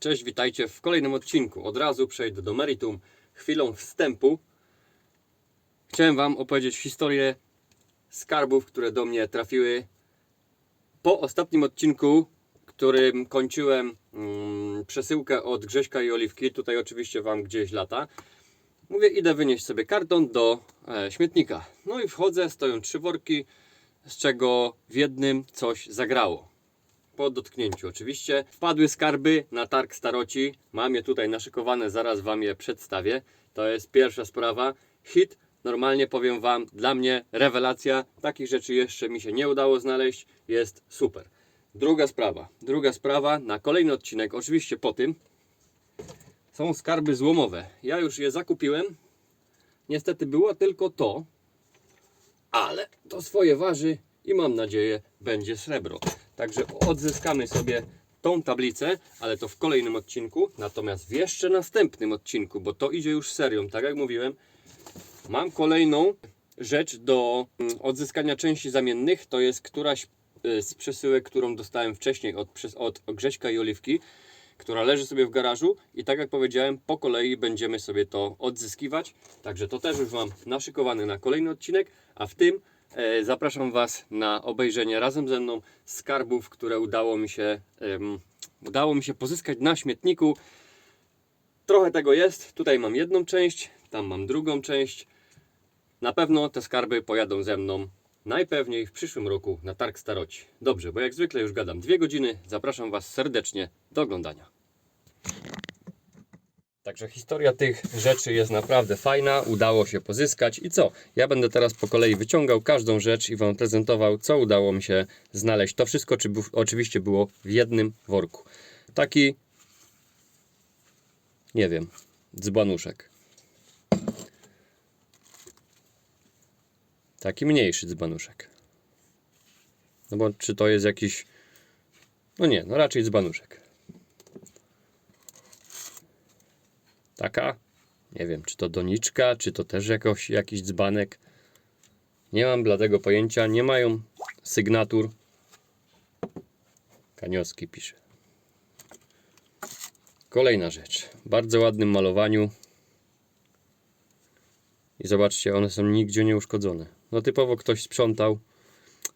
Cześć, witajcie w kolejnym odcinku. Od razu przejdę do meritum. Chwilą wstępu chciałem Wam opowiedzieć historię skarbów, które do mnie trafiły po ostatnim odcinku, którym kończyłem mm, przesyłkę od Grześka i Oliwki. Tutaj oczywiście Wam gdzieś lata. Mówię, idę wynieść sobie karton do e, śmietnika. No i wchodzę, stoją trzy worki, z czego w jednym coś zagrało po dotknięciu oczywiście. Wpadły skarby na targ staroci. Mam je tutaj naszykowane, zaraz Wam je przedstawię. To jest pierwsza sprawa. Hit, normalnie powiem Wam, dla mnie rewelacja. Takich rzeczy jeszcze mi się nie udało znaleźć. Jest super. Druga sprawa. Druga sprawa na kolejny odcinek, oczywiście po tym, są skarby złomowe. Ja już je zakupiłem. Niestety było tylko to, ale to swoje waży i mam nadzieję będzie srebro. Także odzyskamy sobie tą tablicę, ale to w kolejnym odcinku, natomiast w jeszcze następnym odcinku, bo to idzie już serią, tak jak mówiłem, mam kolejną rzecz do mm, odzyskania części zamiennych, to jest któraś y, z przesyłek, którą dostałem wcześniej od, od Grześka i Oliwki, która leży sobie w garażu. I tak jak powiedziałem, po kolei będziemy sobie to odzyskiwać. Także to też już mam naszykowane na kolejny odcinek, a w tym zapraszam Was na obejrzenie razem ze mną skarbów, które udało mi się, udało mi się pozyskać na śmietniku. Trochę tego jest. Tutaj mam jedną część, tam mam drugą część. Na pewno te skarby pojadą ze mną najpewniej w przyszłym roku na Targ Staroci. Dobrze, bo jak zwykle już gadam dwie godziny. Zapraszam Was serdecznie do oglądania. Także historia tych rzeczy jest naprawdę fajna, udało się pozyskać i co? Ja będę teraz po kolei wyciągał każdą rzecz i Wam prezentował, co udało mi się znaleźć. To wszystko czy, oczywiście było w jednym worku. Taki, nie wiem, dzbanuszek. Taki mniejszy dzbanuszek. No bo czy to jest jakiś, no nie, no raczej dzbanuszek. Taka? Nie wiem, czy to doniczka, czy to też jakoś, jakiś dzbanek. Nie mam bladego pojęcia. Nie mają sygnatur. Kanioski pisze. Kolejna rzecz. Bardzo ładnym malowaniu. I zobaczcie, one są nigdzie nie uszkodzone. No typowo ktoś sprzątał.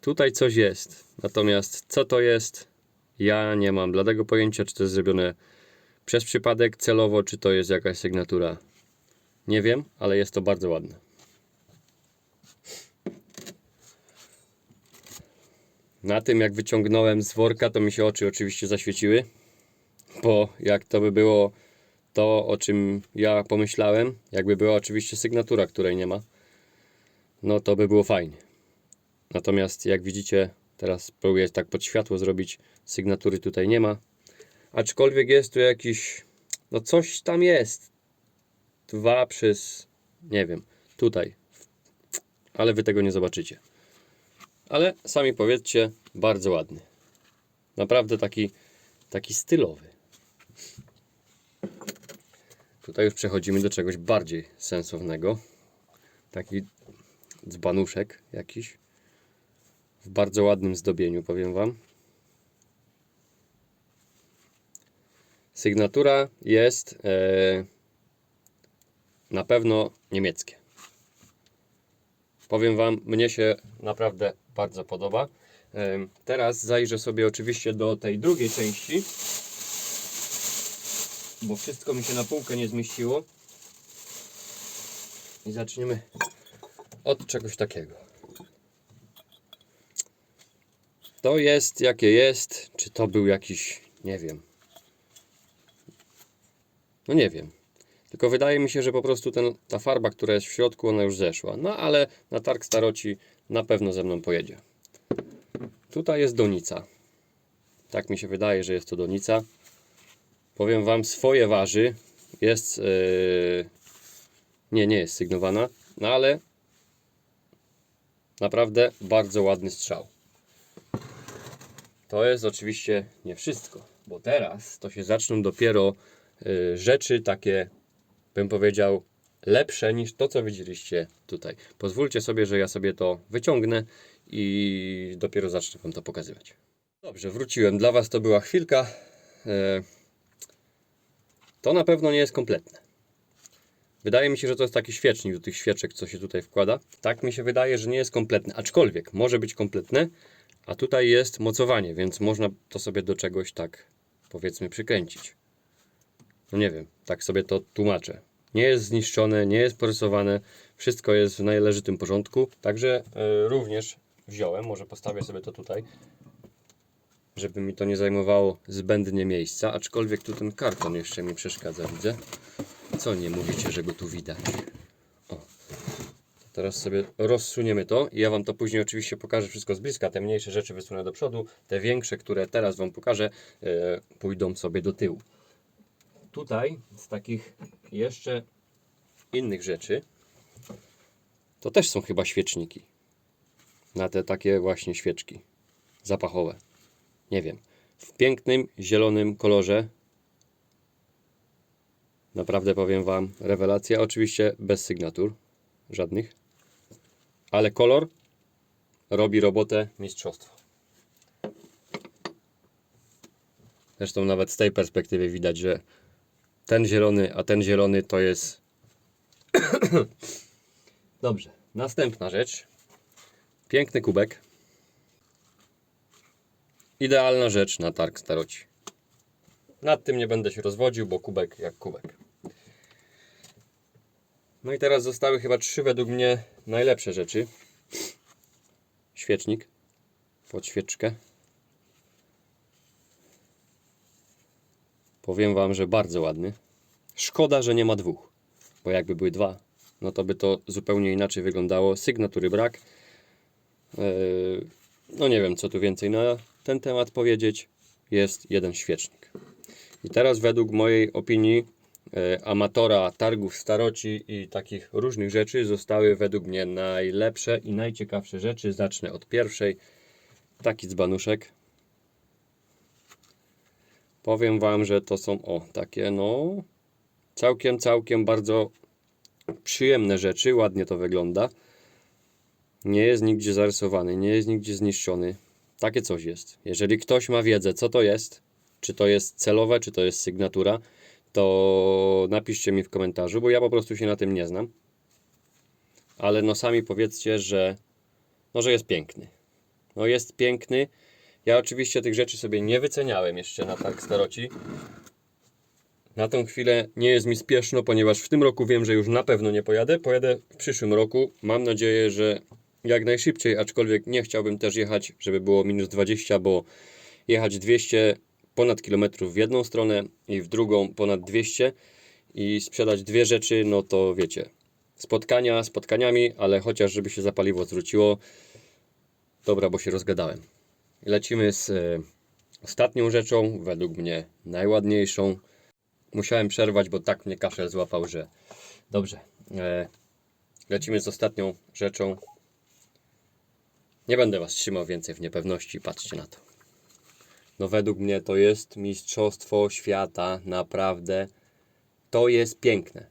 Tutaj coś jest. Natomiast co to jest? Ja nie mam bladego pojęcia, czy to jest zrobione przez przypadek celowo, czy to jest jakaś sygnatura. Nie wiem, ale jest to bardzo ładne. Na tym, jak wyciągnąłem z worka, to mi się oczy oczywiście zaświeciły, bo jak to by było to, o czym ja pomyślałem, jakby była oczywiście sygnatura, której nie ma, no to by było fajnie. Natomiast jak widzicie, teraz próbuję tak pod światło zrobić, sygnatury tutaj nie ma. Aczkolwiek jest tu jakiś, no coś tam jest. Dwa przez, nie wiem, tutaj. Ale wy tego nie zobaczycie. Ale sami powiedzcie, bardzo ładny. Naprawdę taki, taki stylowy. Tutaj już przechodzimy do czegoś bardziej sensownego. Taki dzbanuszek jakiś. W bardzo ładnym zdobieniu, powiem wam. Sygnatura jest e, na pewno niemieckie. Powiem Wam, mnie się naprawdę bardzo podoba. E, teraz zajrzę sobie oczywiście do tej drugiej części, bo wszystko mi się na półkę nie zmieściło. I zaczniemy od czegoś takiego. To jest jakie jest. Czy to był jakiś, nie wiem, no nie wiem. Tylko wydaje mi się, że po prostu ten, ta farba, która jest w środku, ona już zeszła. No ale na targ staroci na pewno ze mną pojedzie. Tutaj jest donica. Tak mi się wydaje, że jest to donica. Powiem Wam, swoje waży. Jest. Yy... Nie, nie jest sygnowana. No ale naprawdę bardzo ładny strzał. To jest oczywiście nie wszystko, bo teraz to się zaczną dopiero rzeczy takie, bym powiedział, lepsze niż to, co widzieliście tutaj. Pozwólcie sobie, że ja sobie to wyciągnę i dopiero zacznę Wam to pokazywać. Dobrze, wróciłem. Dla Was to była chwilka. E, To na pewno nie jest kompletne. Wydaje mi się, że to jest taki świecznik do tych świeczek, co się tutaj wkłada. Tak mi się wydaje, że nie jest kompletne, aczkolwiek może być kompletne, a tutaj jest mocowanie, więc można to sobie do czegoś tak powiedzmy przykręcić. No nie wiem, tak sobie to tłumaczę. Nie jest zniszczone, nie jest porysowane, wszystko jest w należytym porządku. Także e, również wziąłem, może postawię sobie to tutaj, żeby mi to nie zajmowało zbędnie miejsca, aczkolwiek tu ten karton jeszcze mi przeszkadza, widzę. Co nie mówicie, że go tu widać? O. Teraz sobie rozsuniemy to i ja Wam to później oczywiście pokażę wszystko z bliska. Te mniejsze rzeczy wysunę do przodu, te większe, które teraz Wam pokażę, e, pójdą sobie do tyłu. Tutaj z takich jeszcze innych rzeczy to też są chyba świeczniki. Na te takie właśnie świeczki zapachowe. Nie wiem. W pięknym, zielonym kolorze. Naprawdę powiem Wam, rewelacja. Oczywiście bez sygnatur żadnych. Ale kolor robi robotę mistrzostwa. Zresztą nawet z tej perspektywy widać, że ten zielony, a ten zielony to jest. Dobrze. Następna rzecz. Piękny kubek. Idealna rzecz na targ staroci. Nad tym nie będę się rozwodził, bo kubek jak kubek. No i teraz zostały chyba trzy według mnie najlepsze rzeczy. Świecznik pod świeczkę. Powiem Wam, że bardzo ładny. Szkoda, że nie ma dwóch, bo jakby były dwa, no to by to zupełnie inaczej wyglądało. Sygnatury brak. Eee, no nie wiem, co tu więcej na ten temat powiedzieć. Jest jeden świecznik. I teraz według mojej opinii e, amatora targów staroci i takich różnych rzeczy zostały według mnie najlepsze i najciekawsze rzeczy. Zacznę od pierwszej. Taki dzbanuszek. Powiem Wam, że to są o takie no całkiem, całkiem bardzo przyjemne rzeczy. Ładnie to wygląda. Nie jest nigdzie zarysowany, nie jest nigdzie zniszczony. Takie coś jest. Jeżeli ktoś ma wiedzę, co to jest, czy to jest celowe, czy to jest sygnatura, to napiszcie mi w komentarzu, bo ja po prostu się na tym nie znam. Ale no sami powiedzcie, że no, że jest piękny. No jest piękny. Ja oczywiście tych rzeczy sobie nie wyceniałem jeszcze na targ staroci. Na tą chwilę nie jest mi spieszno, ponieważ w tym roku wiem, że już na pewno nie pojadę. Pojadę w przyszłym roku. Mam nadzieję, że jak najszybciej, aczkolwiek nie chciałbym też jechać, żeby było minus 20, bo jechać 200 ponad kilometrów w jedną stronę i w drugą ponad 200 i sprzedać dwie rzeczy, no to wiecie, spotkania spotkaniami, ale chociaż żeby się za paliwo zwróciło. Dobra, bo się rozgadałem. Lecimy z e, ostatnią rzeczą, według mnie najładniejszą. Musiałem przerwać, bo tak mnie kaszel złapał, że dobrze. E, lecimy z ostatnią rzeczą. Nie będę Was trzymał więcej w niepewności, patrzcie na to. No według mnie to jest mistrzostwo świata, naprawdę. To jest piękne.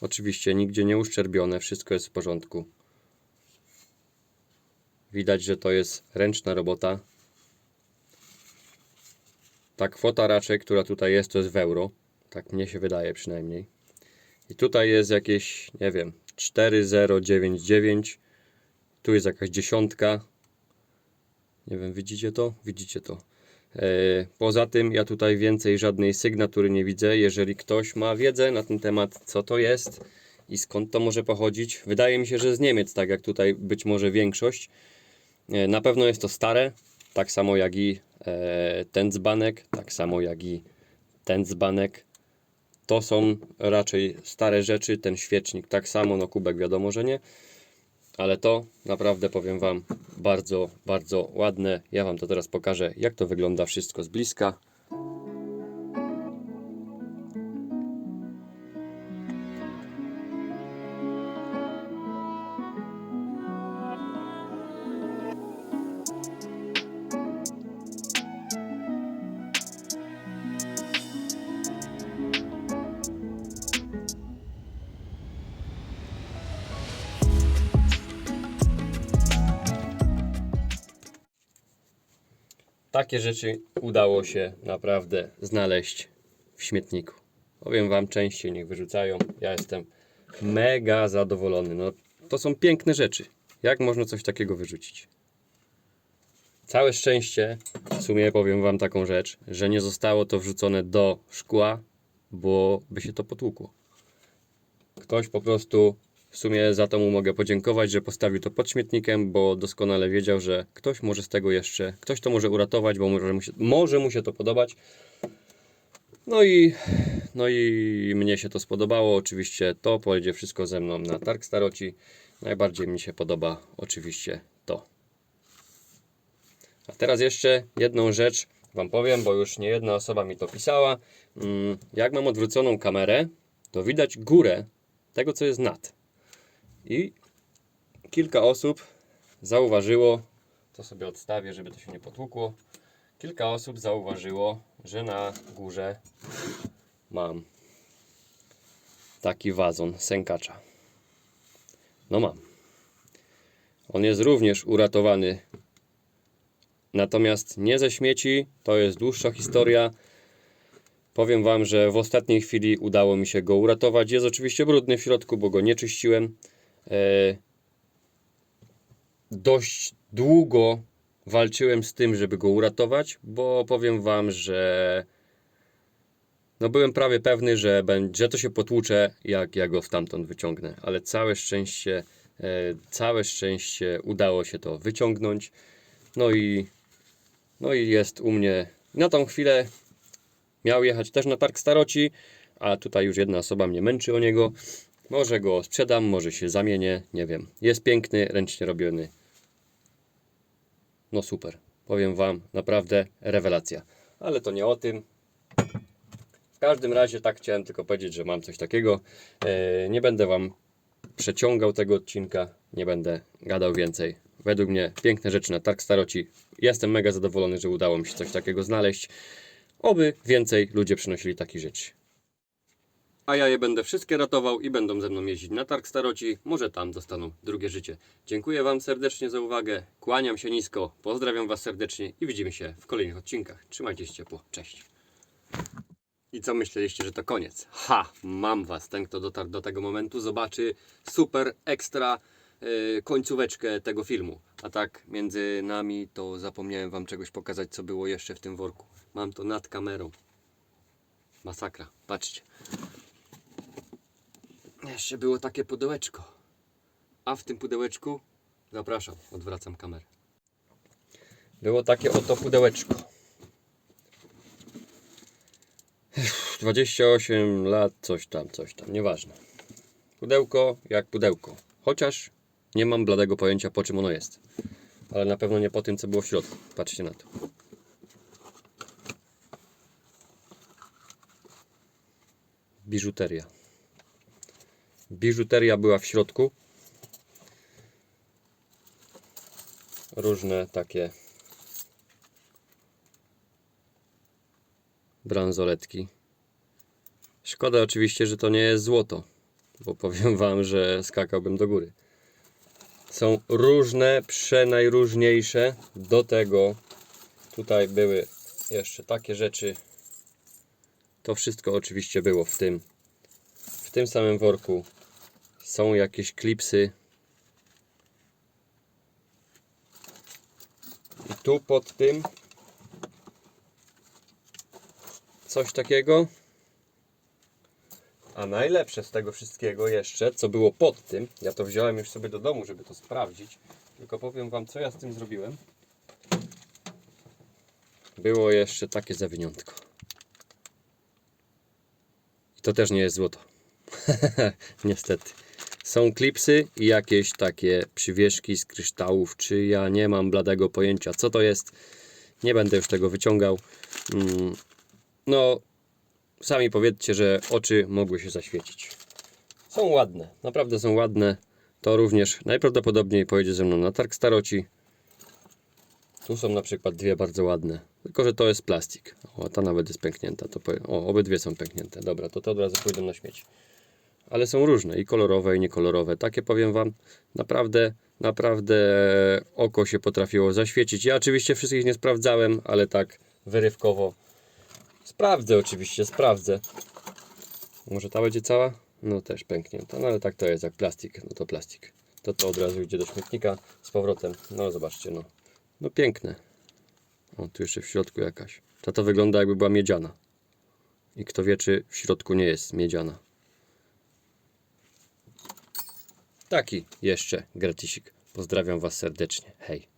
Oczywiście nigdzie nie uszczerbione, wszystko jest w porządku. Widać, że to jest ręczna robota. Ta kwota raczej, która tutaj jest, to jest w euro. Tak mnie się wydaje przynajmniej. I tutaj jest jakieś, nie wiem, 4099. Tu jest jakaś dziesiątka. Nie wiem, widzicie to? Widzicie to. E, Poza tym ja tutaj więcej żadnej sygnatury nie widzę. Jeżeli ktoś ma wiedzę na ten temat, co to jest i skąd to może pochodzić, wydaje mi się, że z Niemiec, tak jak tutaj być może większość. E, Na pewno jest to stare, tak samo jak i e, ten dzbanek, tak samo jak i ten dzbanek. To są raczej stare rzeczy, ten świecznik tak samo, no kubek wiadomo, że nie. Ale to naprawdę powiem Wam bardzo, bardzo ładne. Ja Wam to teraz pokażę, jak to wygląda wszystko z bliska. Takie rzeczy udało się naprawdę znaleźć w śmietniku. Powiem Wam, częściej niech wyrzucają. Ja jestem mega zadowolony. No, to są piękne rzeczy. Jak można coś takiego wyrzucić? Całe szczęście, w sumie powiem Wam taką rzecz, że nie zostało to wrzucone do szkła, bo by się to potłukło. Ktoś po prostu, w sumie za to mu mogę podziękować, że postawił to pod śmietnikiem, bo doskonale wiedział, że ktoś może z tego jeszcze, ktoś to może uratować, bo może mu się, może mu się to podobać. No i, no i mnie się to spodobało. Oczywiście to pojedzie wszystko ze mną na targ staroci. Najbardziej mi się podoba oczywiście to. A teraz jeszcze jedną rzecz Wam powiem, bo już nie jedna osoba mi to pisała. Mm, Jak mam odwróconą kamerę, to widać górę tego, co jest nad. I kilka osób zauważyło, to sobie odstawię, żeby to się nie potłukło. Kilka osób zauważyło, że na górze mam taki wazon sękacza. No mam. On jest również uratowany Natomiast nie ze śmieci, to jest dłuższa historia. Powiem Wam, że w ostatniej chwili udało mi się go uratować. Jest oczywiście brudny w środku, bo go nie czyściłem. E, dość długo walczyłem z tym, żeby go uratować, bo powiem Wam, że no byłem prawie pewny, że, że to się potłucze, jak ja go stamtąd wyciągnę. Ale całe szczęście, e, całe szczęście udało się to wyciągnąć. No i, no i jest u mnie. Na tą chwilę miał jechać też na targ staroci, a tutaj już jedna osoba mnie męczy o niego. Może go sprzedam, może się zamienię, nie wiem. Jest piękny, ręcznie robiony. No super. Powiem Wam, naprawdę rewelacja. Ale to nie o tym. W każdym razie tak chciałem tylko powiedzieć, że mam coś takiego. E, nie będę Wam przeciągał tego odcinka, nie będę gadał więcej. Według mnie piękne rzeczy na Targ Staroci. Jestem mega zadowolony, że udało mi się coś takiego znaleźć. Oby więcej ludzie przynosili takich rzeczy. A ja je będę wszystkie ratował i będą ze mną jeździć na Targ Staroci. Może tam dostaną drugie życie. Dziękuję Wam serdecznie za uwagę. Kłaniam się nisko. Pozdrawiam Was serdecznie i widzimy się w kolejnych odcinkach. Trzymajcie się ciepło. Cześć. I co myśleliście, że to koniec? Ha! Mam was. Ten, kto dotarł do tego momentu, zobaczy super ekstra y, końcóweczkę tego filmu. A tak, między nami, to zapomniałem wam czegoś pokazać, co było jeszcze w tym worku. Mam to nad kamerą. Masakra. Patrzcie. Jeszcze było takie pudełeczko. A w tym pudełeczku, zapraszam, odwracam kamerę. Było takie oto pudełeczko. 28 lat, coś tam, coś tam, nieważne. Pudełko jak pudełko. Chociaż nie mam bladego pojęcia po czym ono jest. Ale na pewno nie po tym, co było w środku. Patrzcie na to. Biżuteria. Biżuteria była w środku. Różne takie bransoletki. Szkoda oczywiście, że to nie jest złoto, bo powiem Wam, że skakałbym do góry. Są różne, przenajróżniejsze. Do tego tutaj były jeszcze takie rzeczy. To wszystko oczywiście było w tym. W tym samym worku są jakieś klipsy. I tu pod tym coś takiego. A najlepsze z tego wszystkiego jeszcze, co było pod tym, ja to wziąłem już sobie do domu, żeby to sprawdzić, tylko powiem Wam, co ja z tym zrobiłem. Było jeszcze takie zawiniątko. I to też nie jest złoto. Niestety. Są klipsy i jakieś takie przywieszki z kryształów, czy ja nie mam bladego pojęcia, co to jest. Nie będę już tego wyciągał. Mm, no, sami powiedzcie, że oczy mogły się zaświecić. Są ładne, naprawdę są ładne. To również najprawdopodobniej pojedzie ze mną na targ staroci. Tu są na przykład dwie bardzo ładne, tylko że to jest plastik. O, ta nawet jest pęknięta. To. O, obydwie są pęknięte. Dobra, to te od razu pójdą na śmieci. Ale są różne, i kolorowe, i niekolorowe. Takie powiem Wam, naprawdę Naprawdę oko się potrafiło zaświecić. Ja oczywiście wszystkich nie sprawdzałem, ale tak wyrywkowo. Sprawdzę oczywiście, sprawdzę. Może ta będzie cała? No też pęknięta, no ale tak to jest, jak plastik, no to plastik. To to od razu idzie do śmietnika z powrotem. No zobaczcie, no. No piękne. O, tu jeszcze w środku jakaś. Ta to wygląda jakby była miedziana. I kto wie, czy w środku nie jest miedziana. Taki jeszcze gratisik. Pozdrawiam Was serdecznie. Hej.